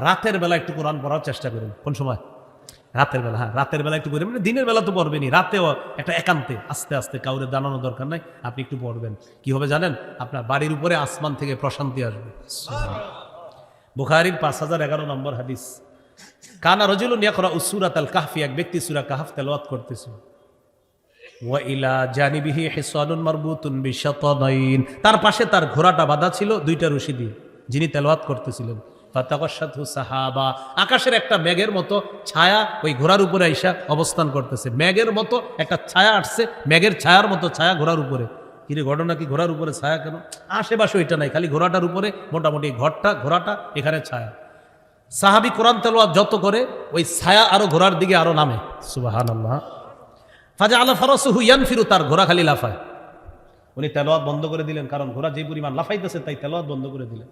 রাতের বেলা একটু কোরআন পড়ার চেষ্টা করুন। কোন সময়? রাতের বেলা হ্যাঁ রাতের বেলা একটু পড়বেন মানে দিনের বেলা তো পড়বেনই। রাতেও একটা একান্তে, আস্তে আস্তে কাউরে দাঁড়ানো দরকার নাই, আপনি একটু পড়বেন। কি হবে জানেন? আপনার বাড়ির উপরে আসমান থেকে প্রশান্তি আসবে। বুখারির পাঁচ হাজার এগারো নম্বর হাদিস। কানা রজুল নিয়াকরা উসুরাত আল কাহফি, এক ব্যক্তি সুরা কাহাফ তেলাওয়াত করতেছিল তার পাশে তার ঘোড়াটা বাঁধা ছিল দুইটা রশি দিয়ে। যিনি তেলাওয়াত করতেছিলেন। সাহাবা। আকাশের একটা মেঘের মতো ছায়া ওই ঘোড়ার উপরে আইসা অবস্থান করতেছে। মেঘের মতো একটা ছায়া আসছে, মেঘের ছায়ার মতো ছায়া ঘোড়ার উপরে। কিরে ঘটনা কি? ঘোড়ার উপরে ছায়া কেন? আশেপাশে ওইটা নাই, খালি ঘোড়াটার উপরে মোটামুটি ঘরটা, ঘোড়াটা, এখানে ছায়া। সাহাবি কোরআন তেলোয়াত যত করে, ওই ছায়া আরও ঘোড়ার দিকে আরও নামে। সুবাহান ফাজা আল্লাহ ফরসহু ইয়ান ফিরু তার ঘোড়া খালি লাফায়। উনি তেলোয়াত বন্ধ করে দিলেন, কারণ ঘোড়া যে পরিমাণ লাফাইতেছে, তাই তেলোয়াত বন্ধ করে দিলেন।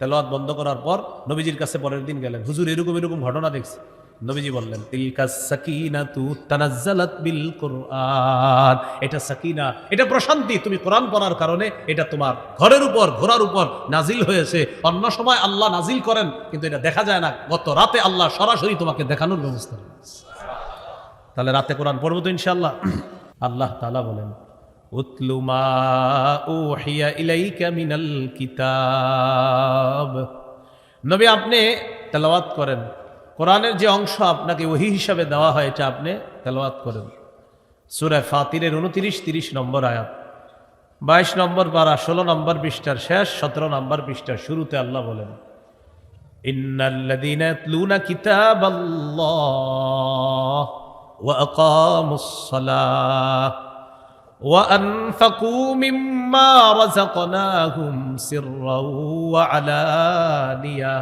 তেলোয়াত বন্ধ করার পর নবীজির কাছে পরের দিন গেলেন। হুজুর, এরকম এরকম ঘটনা দেখছি। নবীজি বললেন, তিলকা সাকিনাতু তানাজ্জালাত বিল কোরআন। এটা সাকিনা, এটা প্রশান্তি। তুমি কোরআন পড়ার কারণে এটা তোমার ঘরের উপর, ঘোড়ার উপর নাজিল হয়েছে। অন্য সময় আল্লাহ নাজিল করেন, কিন্তু এটা দেখা যায় না। গত রাতে আল্লাহ সরাসরি তোমাকে দেখানোর ব্যবস্থা তাহলে রাতে কোরআন পড়ব তো ইনশাল্লাহ আল্লাহ তালা বলেন উতলুমা ওহিয়া ইলাই ক্যামিনাল কিতাব। নবী আপনি তেলাওয়াত করেন। কোরআনের যে অংশ আপনাকে ওহি হিসাবে দেওয়া হয়, এটা আপনি তেলাওয়াত করেন। সুরে ফাতিরের উনতিরিশ, তিরিশ নম্বর আয়াত। বাইশ নম্বর বারা ষোলো নম্বর পৃষ্ঠার শেষ, সতেরো নম্বর পৃষ্ঠার শুরুতে আল্লাহ বলেন ইন্নাল্লাদিনা লুনা কিতাব আল্লাহ ওয়া وأنفقوا مما رزقناهم سرا وعلانية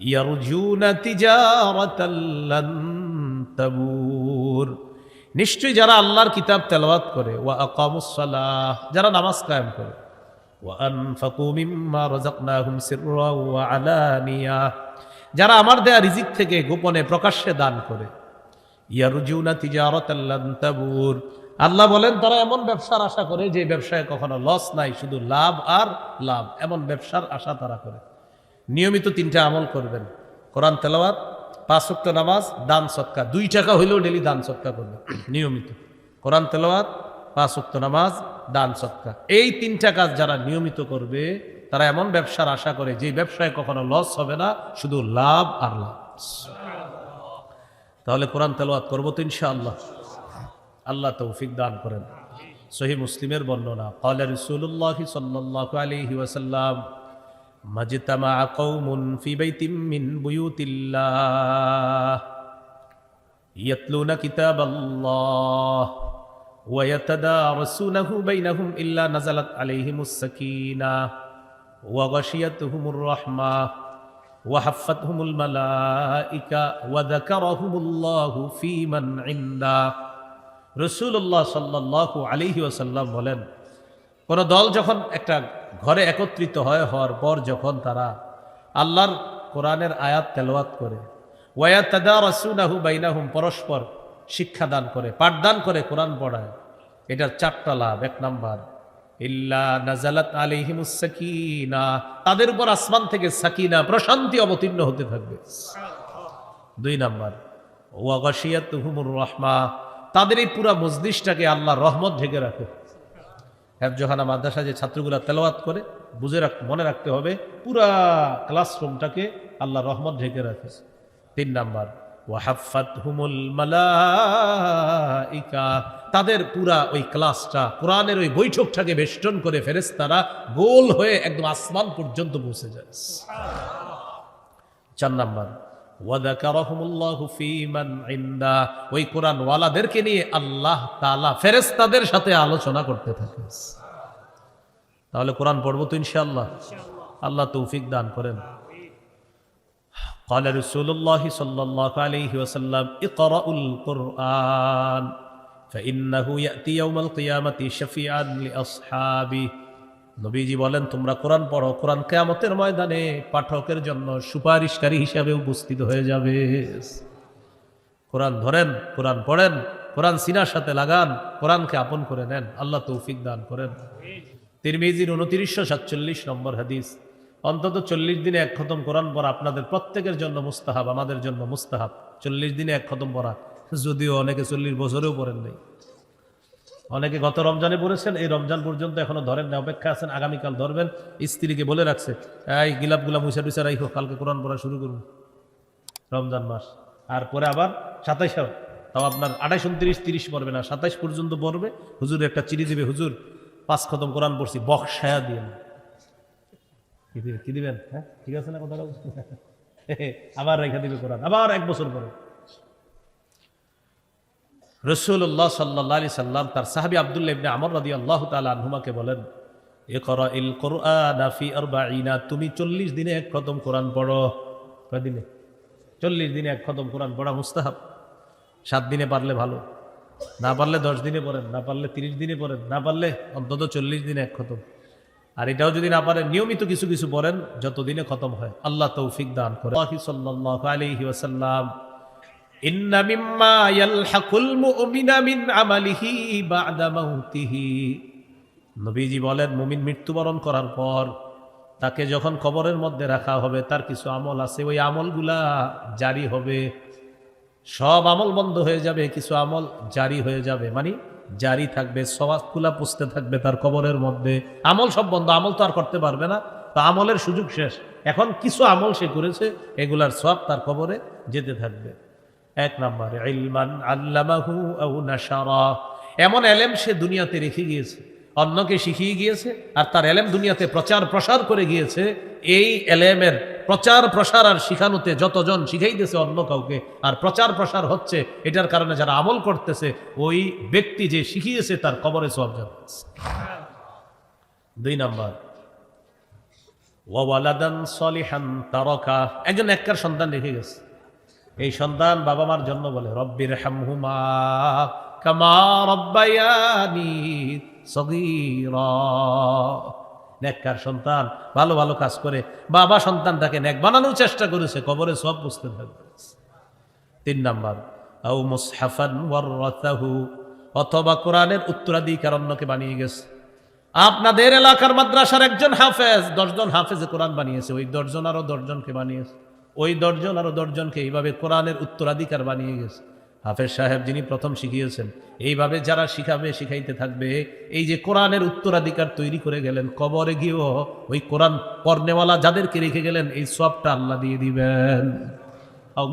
يرجون تجارة لن تبور নিশ্চয়ই যারা আল্লাহর কিতাব তেলাওয়াত করে ওয়া আকামুসসালাহ যারা নামাজ কায়েম করে وأنفقوا مما رزقناهم سرا وعلانية যারা আমার দেয়া রিজিক থেকে গোপনে প্রকাশ্যে দান করে ইয়ারজুনা তিজারাতাল লান তাবুর আল্লাহ বলেন, তারা এমন ব্যবসার আশা করে যে ব্যবসায় কখনো লস নাই, শুধু লাভ আর লাভ। এমন ব্যবসার আশা তারা করে। নিয়মিত তিনটা আমল করবেন। কোরআন তেলাওয়াত, পাঁচ ওয়াক্ত নামাজ, দান সৎকা দুই টাকা হইলেও ডেলি দান সৎকা করবেন, নিয়মিত। কোরআন তেলাওয়াত, পাঁচ ওয়াক্ত নামাজ, দান সৎকা এই তিনটা কাজ যারা নিয়মিত করবে, তারা এমন ব্যবসার আশা করে যে ব্যবসায় কখনো লস হবে না, শুধু লাভ আর লাভ। তাহলে কোরআন তেলাওয়াত করব তো ইনশাআল্লাহ। আল্লাহ তৌফিক দান করেন। সহি মুসলিমের বর্ণনা কলে রসুল্লাহ সাল্লাহ আলহি ওয়াসাল্লাম, মজিতামা কৌমুন ফি বাইতিম মিন বুয়ুতিল্লাহ, ইয়াতলুনা কিতাবাল্লাহ, ওয়া ইয়াতাদারাসুনাহু বাইনাহুম ইল্লা নাযালাত আলাইহিমুস সাকিনাহ ওয়া গাশিয়াতুহুমুর রাহমাহ ওয়া হাফফাতহুমুল মালায়েকা ওয়া যাকারাহুমুল্লাহু ফীমান ইনদাহ রসুল্লাহ সাল্লাহ আলিহি ওসাল্লাম বলেন, কোন দল যখন একটা ঘরে একত্রিত হয়, হওয়ার পর যখন তারা আল্লাহর কোরআনের আয়াত তেলাওয়াত করে ওয়াতাদা রসুনাহু বাইনাহুম, পরস্পর শিক্ষাদান করে, পাঠদান করে কোরআন পড়ায়, এটার চারটা লাভ। এক নাম্বার, ইল্লা নাজালাত আলিহিমুসাকিনা তাদের উপর আসমান থেকে সাকিনা, প্রশান্তি অবতীর্ণ হতে থাকবে। দুই নাম্বার ওয়াগাশিয়াতুহুমুর রহমা তাদের এই পুরা মজলিসটাকে আল্লাহ রহমত ঢেকে রাখে। হেফজোহানা মাদ্রাসা যে ছাত্রগুলা তেলাওয়াত করে, বুঝে রাখ, মনে রাখতে হবে, পুরা ক্লাসরুমটাকে আল্লাহ রহমত ঢেকে রাখে। তিন নাম্বার ওয়াহাফাত হুমুল মালাইকা। তাদের পুরা ওই ক্লাসটা, কোরআনের ওই বৈঠকটাকে বেষ্টন করে ফেরেস্তারা গোল হয়ে একদম আসমান পর্যন্ত পৌঁছে যায়। চার নাম্বার ওয়াদাকারহুমুল্লাহু ফী মান ইনদা ওই কোরআন ওয়ালাদেরকে নিয়ে আল্লাহ তাআলা ফেরেশতাদের সাথে আলোচনা করতে থাকে তাহলে কোরআন পড়বো তো ইনশাআল্লাহ আল্লাহ তৌফিক দান করেন قال رسول الله صلى الله عليه وسلم اقرأوا القرآن فإنه يأتي يوم القيامة شفيعا لأصحابه নবীজি বলেন, তোমরা কোরআন পড়ো, কোরআন কেয়ামতের ময়দানে পাঠকের জন্য সুপারিশকারী হিসাবে উপস্থিত হয়ে যাবে। কোরআন ধরেন, কোরআন পড়েন, কোরআন সিনার সাথে লাগান, কোরআনকে আপন করে নেন। আল্লাহ তৌফিক দান করেন। তিরমিজির উনত্রিশশো সাতচল্লিশ নম্বর হাদিস, অন্তত চল্লিশ দিনে এক খতম কোরআন পড়া আপনাদের প্রত্যেকের জন্য মুস্তাহাব, আমাদের জন্য মুস্তাহাব। চল্লিশ দিনে এক খতম পড়া, যদিও অনেকে চল্লিশ বছরেও পড়েন নাই। অনেকে গত রমজানে পড়েছেন এই রমজান পর্যন্ত এখনও ধরেন না অপেক্ষা আছেন, আগামীকাল ধরবেন। স্ত্রীকে বলে রাখছে, এই গিলাপগুলা মুসা টুসা রাইখো কালকে কোরআন পড়া শুরু করুন রমজান মাস। আর পরে আবার সাতাইশ তাও আপনার আঠাইশ, উনত্রিশ, তিরিশ পড়বে না। সাতাইশ পর্যন্ত পড়বে। হুজুর একটা চিঠি দিবে, হুজুর, পাঁচ খতম কোরআন পড়ছি বক্সায়া দিয়ে কি দিবেন কি দিবেন? হ্যাঁ ঠিক আছে না কথাটা আবার রেখা দিবে কোরআন, আবার এক বছর পরে। রসুল্লাহ সাল্লাহ আলি সাল্লাম, তার সাহাবি আবদুল্লাহ ইবনে আমর রাদি আল্লাহ তালা আনহুমাকে বলেন এ কর ইল কোরআনাফি আরবাইনা তুমি চল্লিশ দিনে এক খতম কোরআন পড়ো। কয় দিনে? চল্লিশ দিনে এক খতম কোরআন পড়া মুস্তাহাব। সাত দিনে পারলে ভালো। না পারলে দশ দিনে পড়েন, না পারলে তিরিশ দিনে পড়েন, না পারলে অন্তত চল্লিশ দিনে এক খতম। আর এটাও যদি না পারেন, নিয়মিত কিছু কিছু পড়েন, যত দিনে খতম হয়। আল্লাহ তৌফিক দান করে। সাল্লাল্লাহু আলাইহি ওয়াসাল্লাম নবীজি বলেন, মুমিন মৃত্যুবরণ করার পর তাকে যখন কবরের মধ্যে রাখা হবে, তার কিছু আমল আছে, ওই আমলগুলা জারি হবে। সব আমল বন্ধ হয়ে যাবে, কিছু আমল জারি হয়ে যাবে মানে জারি থাকবে সবাবগুলা পুষতে থাকবে তার কবরের মধ্যে। আমল সব বন্ধ, আমল তো আর করতে পারবে না। তো আমলের সুযোগ শেষ। এখন কিছু আমল সে করেছে, এগুলার সব তার কবরে যেতে থাকবে। এক নম্বর, ইলমান আল্লামাহু আউ এমন এলেম সে দুনিয়াতে রেখে গিয়েছে। অন্যকে শিখিয়ে গিয়েছে আর তার এলেম দুনিয়াতে প্রচার প্রসার করে গিয়েছে। এই এলেমের প্রচার প্রসার আর শিখানোতে যতজন শিখাইতেছে অন্য কাউকে, আর প্রচার প্রসার হচ্ছে, এটার কারণে যারা আমল করতেছে, ওই ব্যক্তি যে শিখিয়েছে তার কবরে সব যাচ্ছে দুই নম্বর ওয়ালাদান সলিহান তারকা। একজন এককার সন্তান রেখে গেছে। এই সন্তান বাবা মার জন্য বলে রব্বির হামহুমা কামা রব্বায়ানি নেককার সন্তান ভালো ভালো কাজ করে, বাবা সন্তানটাকে নেক বানানোর চেষ্টা করেছে, কবরে সব বুঝতে থাকবে তিন নাম্বার আউ মুসহাফান ওয়াররাতাহু, অথবা কোরআনের উত্তরাধিকার অন্যকে বানিয়ে গেছে। আপনাদের এলাকার মাদ্রাসার একজন হাফেজ, দশজন হাফেজে কোরআন বানিয়েছে, ওই দশজন আরও দশজনকে বানিয়েছে। ওই দশজন আরও দর্জনকে এইভাবে কোরআনের উত্তরাধিকার বানিয়ে গেছে। হাফেজ সাহেব যিনি প্রথম শিখিয়েছেন, এইভাবে যারা শিখাবে, শিখাইতে থাকবে, এই যে কোরআনের উত্তরাধিকার তৈরি করে গেলেন, কবরে গিয়েও ওই কোরআন পর্নেওয়ালা যাদেরকে রেখে গেলেন, এই সবটা আল্লাহ দিয়ে দিবেন।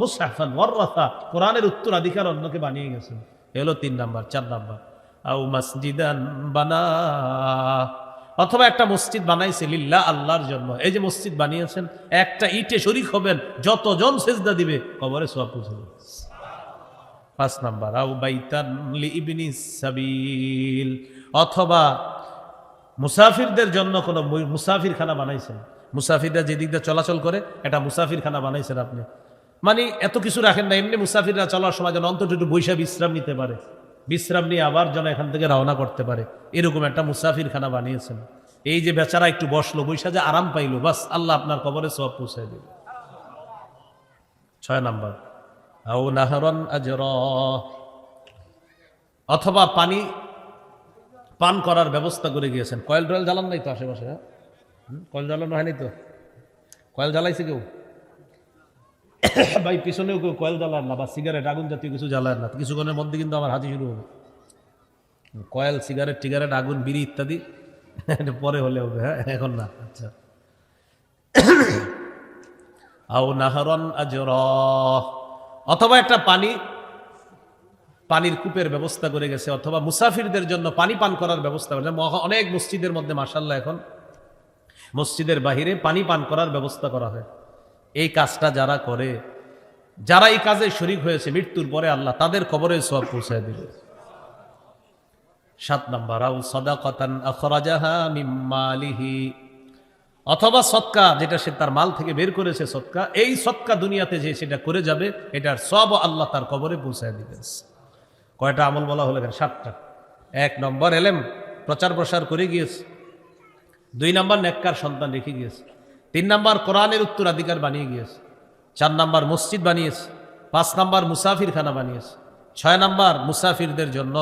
মুসাফান ওয়ার্রাথা কোরআনের উত্তরাধিকার অন্যকে বানিয়ে গেছেন। এলো তিন নাম্বার, চার নাম্বার। আউ মসজিদান বানা অথবা একটা মসজিদ বানাইছে লিল্লা আল্লাহর জন্য। এই যে মসজিদ বানিয়েছেন, একটা ইটে শরিক হবেন, যতজন সেজদা দিবে, কবরে সব পুষে পাঁচ নাম্বার আউ বাইতান ইবনি সাবিল। অথবা মুসাফিরদের জন্য কোনো মুসাফির খানা বানাইছেন। মুসাফিররা যেদিক দিয়ে চলাচল করে এটা মুসাফির খানা বানাইছেন আপনি। মানে এত কিছু রাখেন না, এমনি মুসাফিররা চলার সময় যেন অন্তত একটু বৈশা বিশ্রাম নিতে পারে। বিশ্রাম নিয়ে আবার যেন এখান থেকে রওনা করতে পারে। এরকম একটা মুসাফির খানা বানিয়েছেন। এই যে বেচারা একটু বসল, বৈশা যে আরাম পাইলো, বাস আল্লাহ আপনার কবরে সব পৌঁছায় দিল। ছয় নাম্বার। অথবা পানি পান করার ব্যবস্থা করে গিয়েছেন। কয়েল টয়েল জ্বালান নাই তো আশেপাশে হ্যাঁ? কয়েল জ্বালানো হয়নি তো? কয়েল জ্বালাইছে কেউ? ভাই, পিছনেও কেউ কয়েল জ্বালায় না বা সিগারেট আগুন জাতীয় কিছু জ্বালায় না। কিছুক্ষণের মধ্যে কিন্তু আমার হাতি শুরু হবে। কয়েল সিগারেট টিগারেট, আগুন, বিড়ি ইত্যাদি, পরে হলে হবে হ্যাঁ? এখন না আচ্ছা। আও নাহরন আজর। অথবা একটা পানি, পানির কূপের ব্যবস্থা করে গেছে, অথবা মুসাফিরদের জন্য পানি পান করার ব্যবস্থা করে অনেক মসজিদের মধ্যে মাসাল্লাহ এখন মসজিদের বাহিরে পানি পান করার ব্যবস্থা করা হয়। এই কাজটা যারা করে, যারা এই কাজে শরিক হয়েছে, মৃত্যুর পরে আল্লাহ তাদের কবরে সব পৌঁছায় দিবে। সাত নম্বর অথবা সৎকা, যেটা সে তার মাল থেকে বের করেছে সৎকা, এই সৎকা দুনিয়াতে যে সেটা করে যাবে, এটার সব আল্লাহ তার কবরে পৌঁছায় দিবেন। কয়টা আমল বলা হলো সাতটা। এক নম্বর, এলেম প্রচার প্রসার করে গিয়েছে। দুই নম্বর, নেককার সন্তান রেখে গিয়েছে। তিন নম্বর কোরআনের উত্তরাধিকার বানিয়ে গিয়েছে, চার নম্বর মসজিদ বানিয়েছে, পাঁচ নম্বর মুসাফিরখানা বানিয়েছে, ছয় নম্বর মুসাফিরদের জন্য,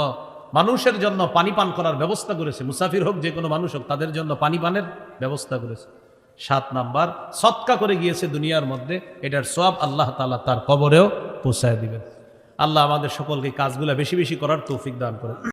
মানুষের জন্য পানি পান করার ব্যবস্থা করেছে, মুসাফির হোক যে কোনো মানুষ হোক, তাদের জন্য পানি পানের ব্যবস্থা করেছে। সাত নাম্বার, সৎকা করে গিয়েছে দুনিয়ার মধ্যে, এটার সব আল্লাহ তালা তার কবরেও পৌঁছায় দিবেন। আল্লাহ আমাদের সকলকে কাজগুলো বেশি বেশি করার তৌফিক দান করে